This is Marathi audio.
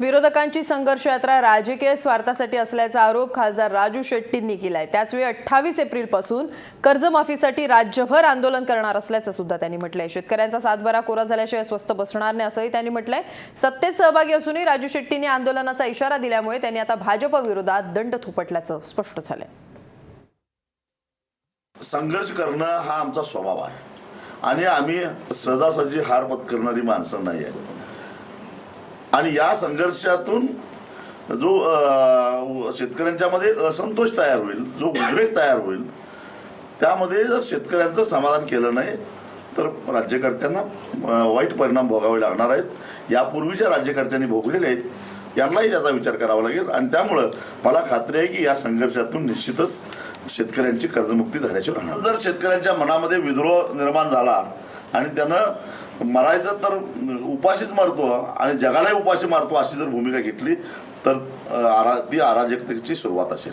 विरोधकांची संघर्ष यात्रा राजकीय स्वार्थासाठी असल्याचा आरोप खासदार राजू शेट्टींनी केलाय. त्याचवेळी अठ्ठावीस एप्रिलपासून कर्जमाफीसाठी राज्यभर आंदोलन करणार असल्याचं सुद्धा त्यांनी म्हटलंय. शेतकऱ्यांचा सातबारा कोरा झाल्याशिवाय स्वस्त बसणार नाही असंही त्यांनी म्हटलंय. सत्तेत सहभागी असूनही राजू शेट्टींनी आंदोलनाचा इशारा दिल्यामुळे त्यांनी आता भाजप विरोधात दंड थोपटल्याचं स्पष्ट झालंय. संघर्ष करणं हा आमचा स्वभाव आहे. आणि आम्ही सहजासहजी हार पत्करणारी माणसं नाही आहे आणि या संघर्षातून जो शेतकऱ्यांच्या मध्ये असंतोष तयार होईल जो उद्रेक तयार होईल त्यामध्ये जर शेतकऱ्यांचं समाधान केलं नाही तर राज्यकर्त्यांना वाईट परिणाम भोगावे लागणार आहेत. यापूर्वीच्या राज्यकर्त्यांनी भोगलेले आहेत. यांनाही त्याचा विचार करावा लागेल. आणि त्यामुळं मला खात्री आहे की या संघर्षातून निश्चितच शेतकऱ्यांची कर्जमुक्ती झाल्याशिवाय राहणार जर शेतकऱ्यांच्या मनामध्ये विद्रोह निर्माण झाला आणि त्यानं मरायचं तर उपाशीच मरतो आणि जगालाही उपाशी मारतो अशी जर भूमिका घेतली तर आरा ती अराजकतेची सुरुवात असेल.